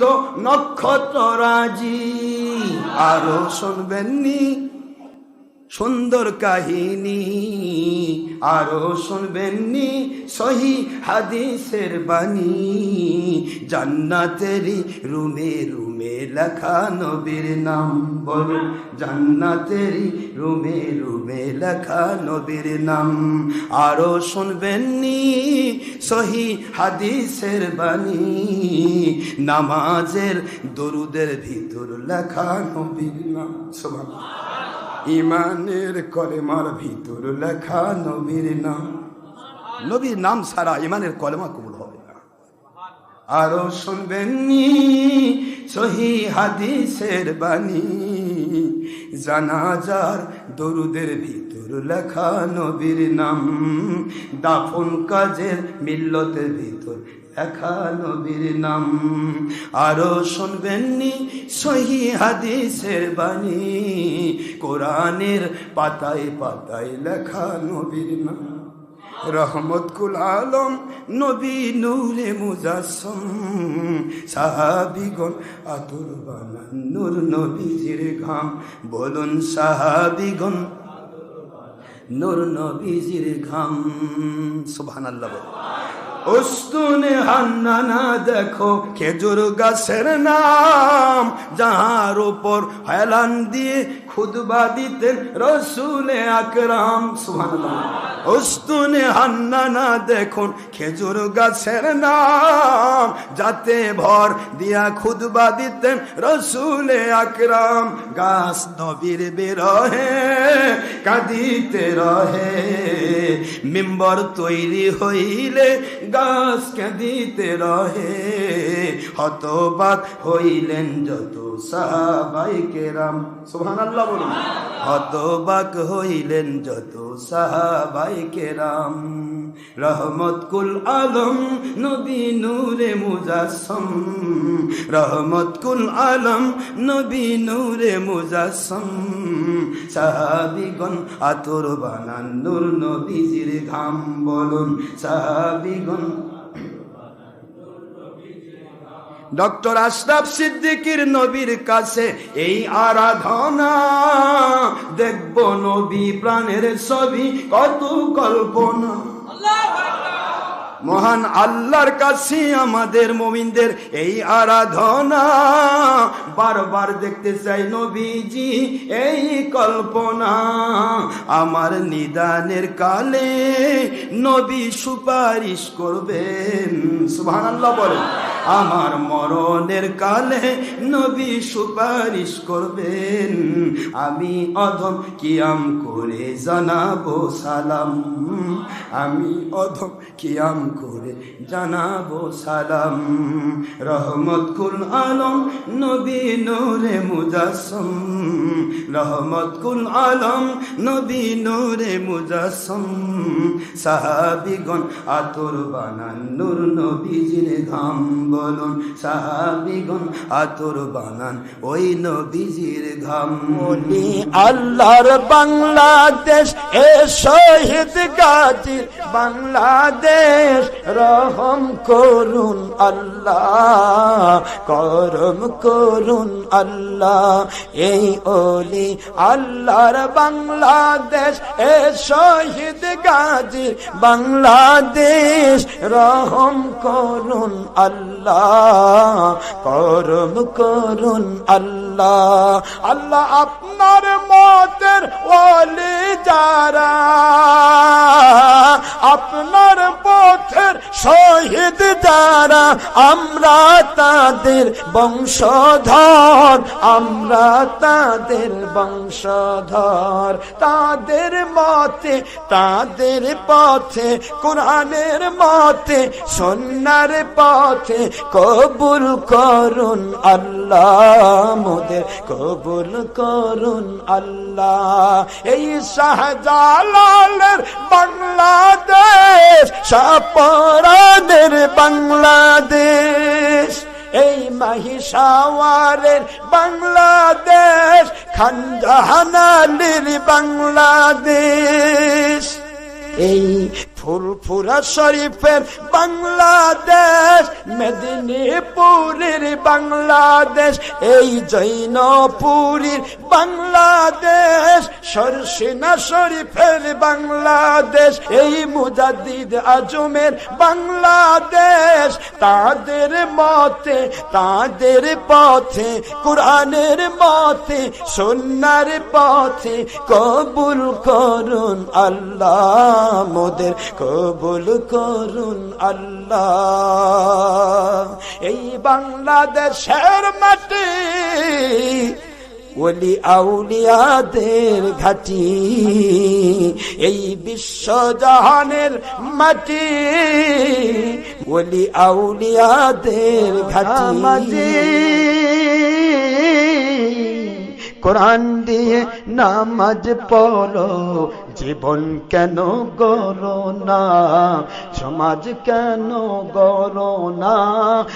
আলোকিত নক্ষত্ররাজি। আরও শুনবেননি? সুন্দর কাহিনী। আরও শুনবেননি? সহি হাদিসের বাণী। জান্নাতেরি রুমে রুমে লেখা নবীর নাম বল। জান্নাতেরি রুমে রুমে লেখা নবীর নাম। আরও শুনবেননি সহি হাদিসের বাণী। নামাজের দরুদের ভিতর লেখা নবীর নাম। সুবহানাল্লাহ। ইমানের কলেমার ভিতর লেখা নবীর নাম। নবীর নাম সারা ইমানের কলেমা কবুল না আরও শুনবেননি সহি হাদিসের বাণী। জানাজার দরুদের ভিতর লেখা নবীর নাম। দাফন কাজের মিল্লতের ভিতর লেখা নবীর নাম। আরও শুনবেননি সহি হাদিসের বাণী। কোরআনের পাতায় পাতায় লেখা নবীর নাম। রহমত কুল আলম, নবী নূরে মুজাসম, সাহাবিগণ আতুর বানান, নূর নবীজির ঘাম। বলুন সাহাবিগণ, নূর নবীজির ঘাম। সুবহানাল্লাহ বলুন। উস্তুনে হান্নানা দেখো, খেজুর গাছের নাম। যাহার উপর হেলান দিয়ে খুদবা দিতেন রসুলে আকরাম। সুবহানাল্লাহ উস্তুনে হান্নানা দেখুন, খেজুর গাছের নাম। যাতে ভর দিয়া খুদবা দিতেন রসুলে আকরাম। গাছ নবীর বেরহে কাঁদিতে রহে। মেম্বর তৈরি হইলে গাছ কাঁদিতে রহে। হতবাক হইলেন যত সাহাবাই কেরাম। সুবহানাল্লাহ বলুন। হতবাক হইলেন যত সাহাবাই কেরাম। রহমত কুল আলম, নবী নূরে মুজাসম। রহমত কুল আলম, নবী নূরে মুজাসম। সাহাবিগণ আতর বানান নূর নবীজির ঘাম বলুন। সাহাবিগণ ডক্টর আশরাফ সিদ্দিকির নবীর কাছে এই আরাধনা। দেখব নবী প্রাণের ছবি কত কল্পনা। মহান আল্লাহর কাছে আমাদের মোমিনদের এই আরাধনা। বারবার দেখতে চাই নবীজি এই কল্পনা। আমার নিদানের কালে নবী সুপারিশ করবেন। সুবহানাল্লাহ বলেন। আমার মরণের কালে নবী সুপারিশ করবেন। আমি অধম কিয়াম করে জানাব সালাম। আমি অধম কিয়াম করে জানাব সালাম। রহমত কুল আলম, নবী নূরে মুজাসম। রহমত কুল আলম, নবী নূরে মুজাসম। সাহাবিগণ আতর বানান, নূর নবীজির ঘাম বলুন। সাহাবিগণ আতর বানান, ওই নবীজির ঘাম। আল্লাহর বাংলাদেশ এ শহীদ গাজীর বাংলাদেশ। রহম করুন আল্লাহ, করম করুন আল্লাহ। এই ওলি আল্লাহর বাংলাদেশ, এ শহীদ গাজী বাংলাদেশ। রহম করুন আল্লাহ। করম করুন আল্লাহ। আল্লাহ আপনার মতের ওলি যারা, আপনার পথের শহীদ যারা, আমরা তাদের বংশধর, আমরা তাদের বংশধর। তাদের মতে, তাদের পথে, কোরআনের মতে, সন্ন্যার পথে কবুল করুন আল্লাহ মোদের, কবুল করুন আল্লাহ। এই শাহজালালের বাংলাদেশ সাপরাদের বাংলাদেশ। এই মাহিসাওয়ারের বাংলাদেশ খানজাহানালির বাংলাদেশ। এই ফুরফুরা শরীফের বাংলাদেশ মেদিনীপুরের বাংলাদেশ এই জৈনপুরীর বাংলাদেশ। সরসিনা শরীফের বাংলাদেশ। এই মুজাদ্দিদ আজমের বাংলাদেশ। তাদের মতে, তাদের পথে, কোরআনের মতে সন্ন্যার পথে কবুল করুন আল্লাহ মোদের, কবুল করুন আল্লাহ। এই বাংলাদেশের মাটি ওলি আউলিয়াদের ঘাটি, এই বিশ্বজাহানের মাটি, ওলি আউলিয়াদের ঘাটি। কোরআন দিয়ে নামাজ পড়ো, জীবন কেন গড়ো না? সমাজ কেন গড়ো না?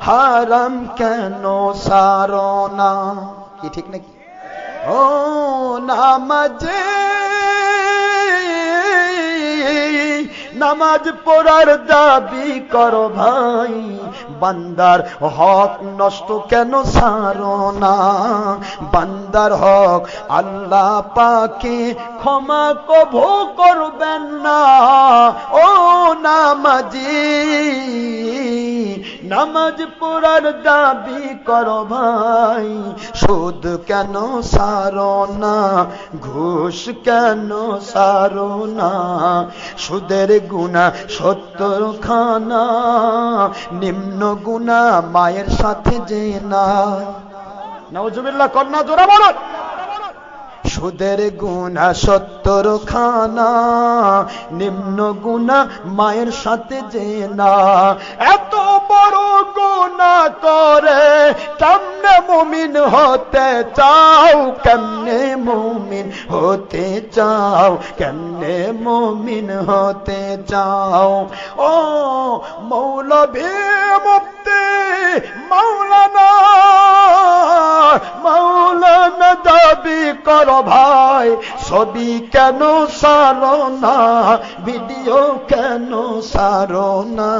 হারাম কেন সারো না? কি ঠিক নাকি? ও নামাজে নামাজ পড়ার দাবি কর ভাই। বান্দার হক নষ্ট কেন সারো না? বান্দার হক আল্লাহ পাকে ক্ষমা কভু করবেন না। ও নামাজি, নামাজ পড়ার দাবি কর ভাই, সুদ কেন সারো না? ঘুষ কেন সারো না? সুদের গুণা সত্তর খানা নিম্ন গুণা মায়ের সাথে যে না। নজুবিল্লাহ কন্যা জোরা বলো সুদের গুণা সত্তর খানা নিম্ন গুণা মায়ের সাথে যে না। এত বড় গুণা করে কেমনে মুমিন হতে চাও? কেমনে মুমিন হতে চাও? কেমনে মুমিন হতে চাও? ও মৌলভী মৌলানা মৌলানা দাবি কর ভাই, ছবি কেন সারো না, ভিডিও কেন সারো না,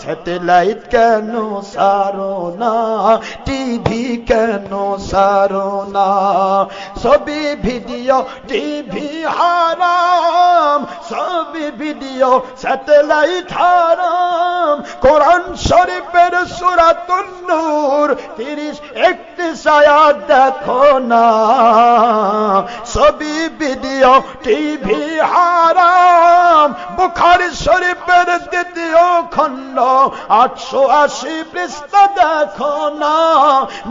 স্যাটেলাইট কেন সারো না, টিভি কেন সারো না, ছবি, ভিডিও, টিভি ছবি ভিডিও স্যাটেলাইট হারাম কোরআন শরীফের সুরাতুন তিরিশ একত্রিশ আয়াত দেখো না। ছবি ভিডিও টিভি হারাম, বুখারি শরীফের দ্বিতীয় খণ্ড, আটশো আশি পৃষ্ঠা দেখো না।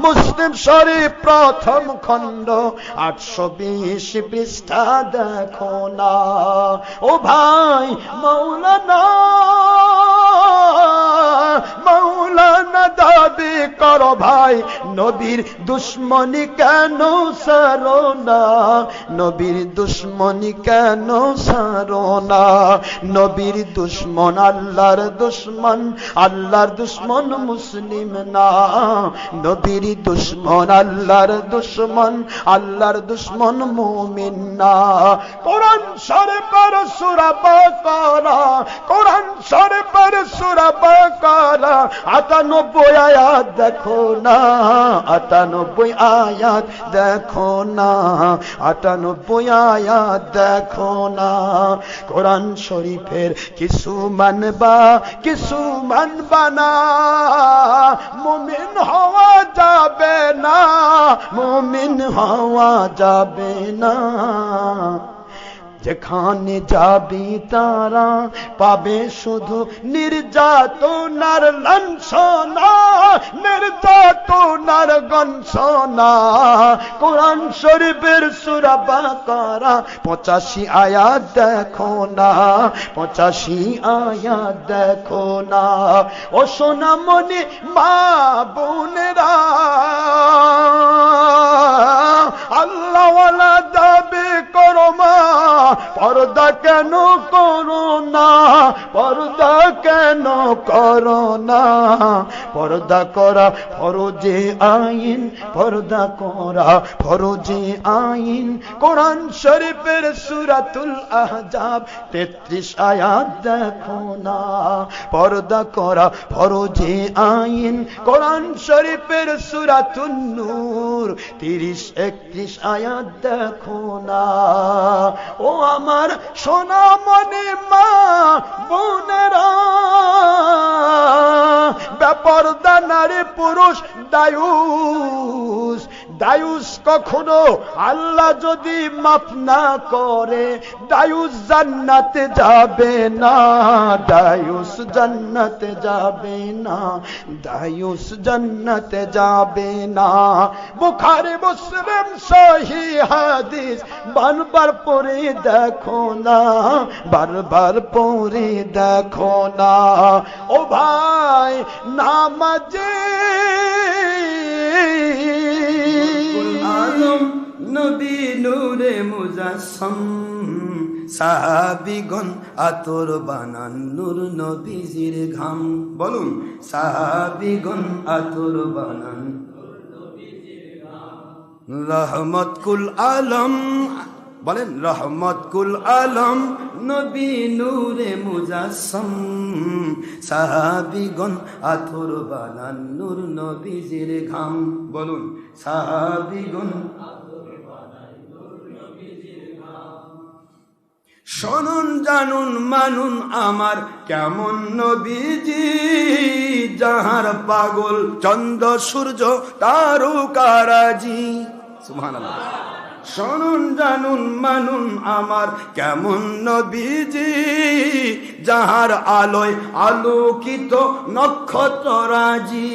মুসলিম শরীফ প্রথম খণ্ড, আটশো বিশ পৃষ্ঠা দেখো না। ও ভাই, মৌলানা মৌলানা দাবি করো ভাই, নবীর দুশ্মনী কেন সারো না? নবীর দুশ্মনী কেন সারো না? নবীর দুশ্মন আল্লাহর দুশ্মন আল্লাহর দুশ্মন মুসলিম না। নবীর দুশ্মন আল্লাহর দুশ্মন আল্লাহর দুশ্মন মুমিন না। কোরআন শরীফের সূরা বাকারা, কোরআন শরীফের সূরা বাকারা 98 আয়াত দেখো না 98 আয়াত দেখো না 98 আয়াত দেখো না। কোরআন শরীফের কিছু মানবা কিছু মানবা না। মুমিন হওয়া যাবে না, মুমিন হওয়া যাবে না। যেখানে যাবি তারা পাবে শুধু নির্যাতনার লাঞ্ছনা, নির্যাতনার গঞ্ছনা। কোরআন শরীফের সুরাবা করা পঁচাশি আয়াত দেখো না, পঁচাশি আয়াত দেখো না। ও সোনামণি মা বোনেরা পর্দা কেন করো না? পর্দা কেন করো না? পর্দা করা, ফরজে আইন, পর্দা করা, ফরজে আইন। কোরআন শরীফের সুরাতুল আহজাব, তেত্রিশ আয়াত দেখো না। পর্দা করা, ফরজে আইন। কোরআন শরীফের সুরাতুল নূর, তিরিশ একত্রিশ আয়াত দেখো না। ও আমার সোনা মনে মা ব্যাপার দানারে পুরুষ দায়ুস দায়ুস কখনো আল্লাহ যদি মাফ না করে, দায়ুস জান্নাতে যাবে না, দায়ুস জান্নাতে যাবে না, দায়ুস জান্নাতে যাবে না। বুখারে, মুসলিম, সহি হাদিস, বারবার পড়ে দেখো না, বারবার পড়ে দেখো না। ও ভাই, নামাজে আলম নবী নূরে মুজাসম, সাহাবিগণ আতর বানান নূর নবীজির ঘাম। বলুন, সাহাবিগণ আতর বানান রহমত কুল আলম, বলেন রহমত কুল আলম নবী নূরে মুজাসম, সাহাবিগণ আথর বানান নূর নবীজির ঘাম। বলুন, সাহাবিগণ শুনুন, জানুন, মানুন আমার কেমন নবীজি, যাহার পাগল চন্দ্র সূর্য তারকারাজি। সুবহানাল্লাহ। শুনুন জানুন মানুন আমার কেমন নবীজি যাহার আলোয় আলোকিত নক্ষত্ররাজি।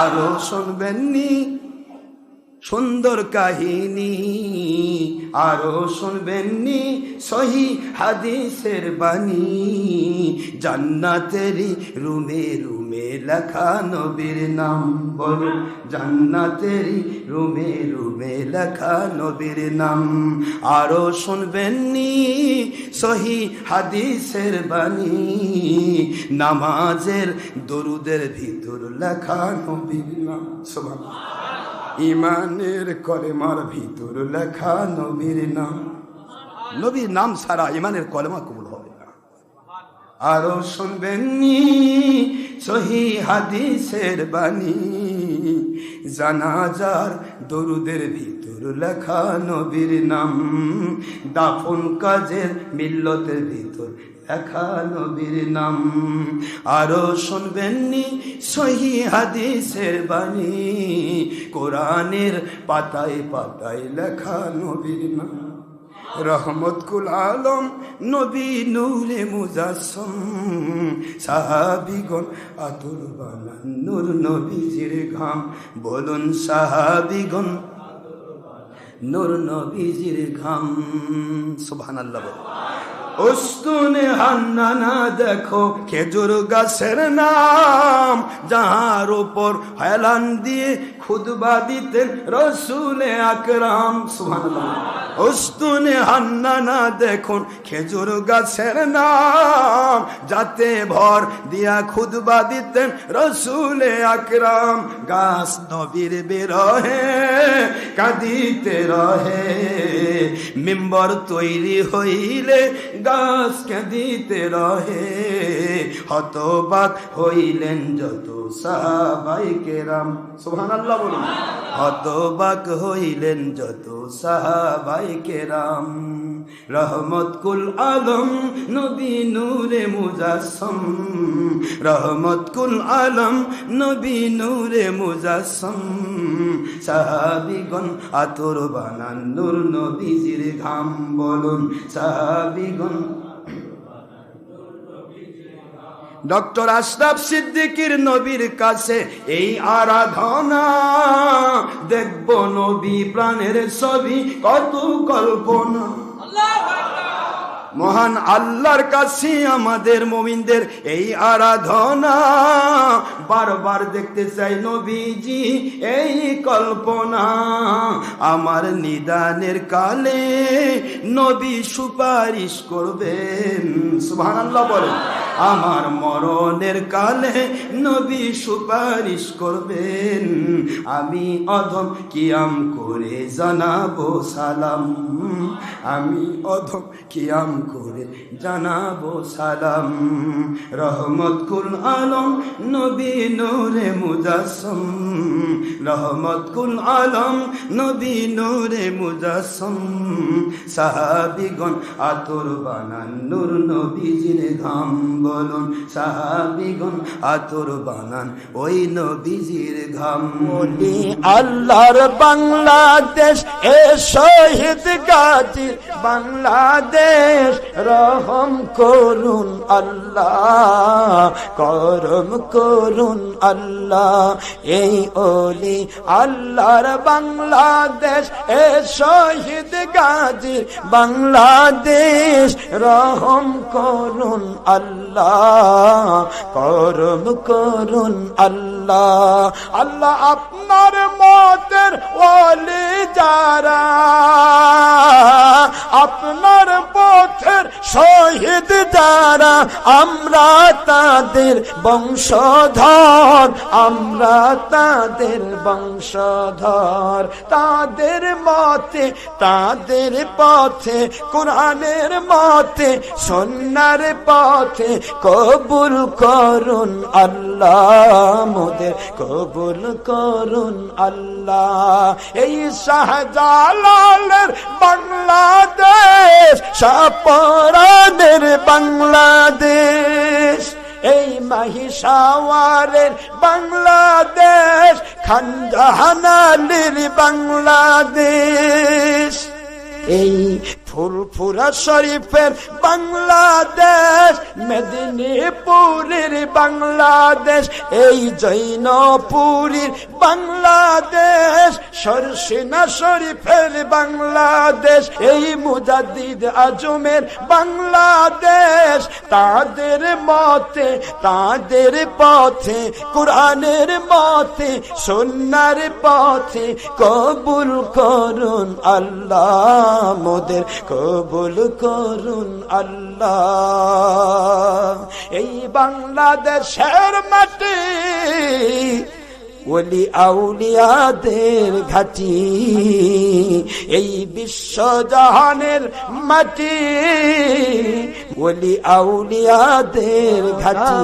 আরও শুনবেননি সুন্দর কাহিনী আরও শুনবেননি সহি হাদিসের বাণী। জান্নাতেরই রুমে রুমে লেখা নবীর নাম বলো। জান্নাতেরই রুমে রুমে লেখা নবীর নাম আরও শুনবেননি সহি হাদিসের বাণী। নামাজের দরুদের ভিতর লেখা নবীর নাম। সুবহানাল্লাহ। ইমানের কলেমার ভিতর লেখা নবীর নাম। নবীর নাম ছাড়া ইমানের কলেমা কবুল হবে না। আরও শুনবেননি সহি হাদিসের বাণী। জানাজার দরুদের ভিতর লেখা নবীর নাম। দাফন কাজের মিল্লতের ভিতর লেখা নবীর নাম। আরও শুনবেননি সহি হাদিসের বাণী। কোরআনের পাতায় পাতায় লেখা নবীর নাম। রহমত কুল আলম, নবী নূরে মুজাসম। সাহাবিগণ আতুর বানান নূর নবীজির ঘাম। বলুন সাহাবিগণ নূর নবীজির ঘাম। সুবহানাল্লাহ উস্তুনে হান্নানা দেখো খেজুর গাছের নাম, যাহার উপর হেলান দিয়ে খুদবা দিতেন রসুলে আকরাম, সুবহানাল্লাহ। উস্তুনে হান্নানা দেখুন, খেজুর গাছের নাম। যাতে ভর দিয়া খুদবা দিতেন রসুলে আকরাম। গাছ নবীর বেরহে, কাঁদিতে রহে। মেম্বর তৈরি হইলে গাছ কাঁদিতে রহে। হতবাক হইলেন যত সাহাবাই কেরাম। বলুন। হতবাক হইলেন যত সাহাবাই কেরাম। রহমত কুল আলম, নবী নূরে মুজাসম। রহমত কুল আলম, নবী নূরে মুজাসম। সাহাবিগণ আতর বানান, নূর নবীজির ঘাম বলুন। সাহাবিগণ ডক্টর আশরাফ সিদ্দিকির নবীর কাছে এই আরাধনা। দেখব নবী প্রাণের ছবি কত কল্পনা। মহান আল্লাহর কাছে আমাদের মমিনদের এই আরাধনা। বারবার দেখতে চাই নবীজি এই কল্পনা। আমার নিদানের কালে নবী সুপারিশ করবেন। সুবহানাল্লাহ বলেন, আমার মরণের কালে নবী সুপারিশ করবেন। আমি অধম কিয়াম করে জানাব সালাম। আমি অধম কিয়াম করে জানাব সালাম। রহমত কুল আলম, নবী নূরে মুজাসম। রহমত কুল আলম, নবী নূরে মুজাসম। সাহাবিগণ আতর বানান, নূর নবীজির ঘাম বলুন। সাহাবিগণ আতর বানান, ওই নবীজির ঘাম। বলি, আল্লাহর বাংলাদেশ এ শহীদ গাজী বাংলাদেশ। রহম করুন আল্লাহ, করম করুন আল্লাহ। এই ওলি আল্লাহর বাংলাদেশ, এ শহীদ গাজী বাংলাদেশ। রহম করুন আল্লাহ, করম করুন আল্লাহ। আল্লাহ আপনার মতের ওলি যারা আপনার পথের শহীদ যারা, আমরা তাদের বংশধর, আমরা তাদের বংশধর। তাদের মতে, তাদের পথে, কোরআনের মতে, সন্ন্যার পথে কবুল করুন আল্লাহ মোদের, কবুল করুন আল্লাহ। এই শাহজালালের বাংলাদেশ সাপরানের বাংলাদেশ এই মাহিসাওয়ারের বাংলাদেশ খানজাহানালির বাংলাদেশ এই ফুরফুরা শরীফের বাংলাদেশ, মেদিনীপুরের বাংলাদেশ, এই জৈনপুরীর বাংলাদেশ, সরসিনা শরীফের বাংলাদেশ, এই মুজাদ্দিদ আজমের বাংলাদেশ। তাদের মতে, তাদের পথে, কোরআনের মতে সন্ন্যার পথে কবুল করুন আল্লাহ মোদের কবুল করুন আল্লাহ। এই বাংলাদেশের মাটি ওলি আউলিয়াদের ঘাটি। এই বিশ্বজাহানের মাটি ওলি আউলিয়াদের ঘাটি।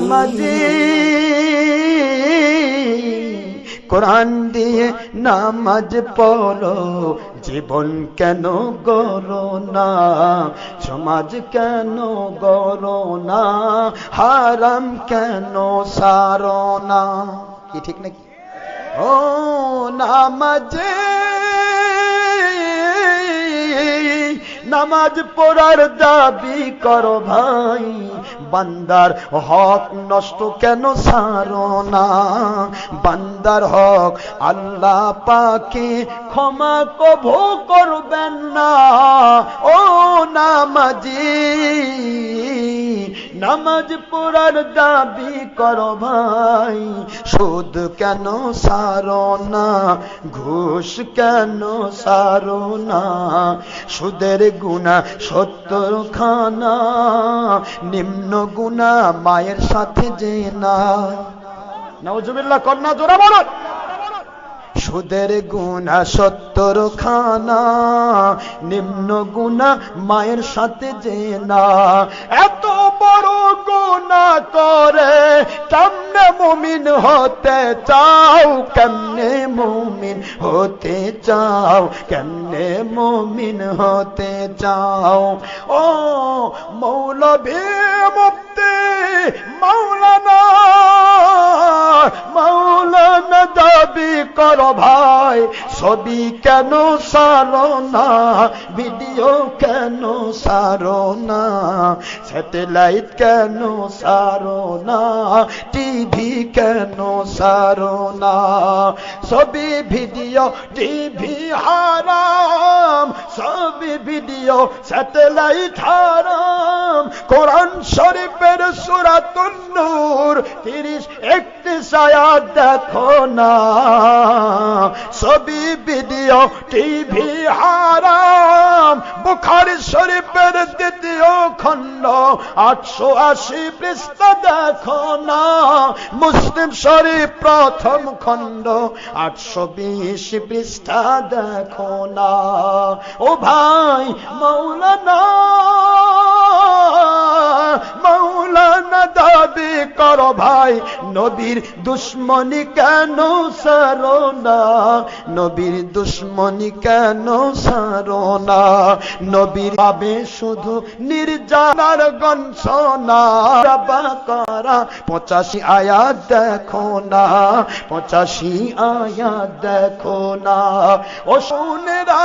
কোরআন দিয়ে নামাজ পড়ো। জীবন কেন গড়ো না? সমাজ কেন গড়ো না? হারাম কেন সারো না? কি ঠিক নাকি? ও নামাজে নামাজ পড়ার দাবি করো ভাই। বান্দার হক নষ্ট কেন সারো না? বান্দার হক আল্লাহ পাকে ক্ষমা কভু করবেন না। ও নামাজি, নামাজ পড়ার দাবি করো ভাই। সুদ কেন সারো না? ঘুষ কেন সারো না? সুদের গুণা সত্তর খানা নিম্ন গুণা মায়ের সাথে যে না কন্যা জোরা বলো সুদের গুণা সত্তর খানা নিম্ন গুণা মায়ের সাথে যে না। এত বড় গুণা করে কেমনে মুমিন হতে চাও? কেমনে মুমিন হতে চাও? কেমনে মুমিন হতে চাও? ও মৌলভী মুক্তি মৌলানা মৌলানা দাবি কর ভাই, ছবি কেন সারো না, ভিডিও কেন সারো না, স্যাটেলাইট কেন সারো না, টিভি কেন সারো না, ছবি, ভিডিও, টিভি হারাম, ছবি, ভিডিও, স্যাটেলাইট হারাম। কোরআন শরীফের সুরাতুন তিরিশ, একত্রিশ আয়াত দেখো না। ছবি ভিডিও টিভি হারাম। বুখারি শরীফের দ্বিতীয় খণ্ড, আটশো আশি পৃষ্ঠা দেখো না। মুসলিম শরীফ প্রথম খণ্ড, আটশো বিশ পৃষ্ঠা দেখো না। ও ভাই, মৌলানা মৌলানা দাবি করো ভাই, নবীর দুশ্মনী কেন সারো না? নবীর দুশ্মনী কেন সারো না? নবীর পাবে শুধু নির্জানার গঞ্চনা করা পঁচাশি আয়াত দেখো না, পঁচাশি আয়াত দেখো না। ও শুনেরা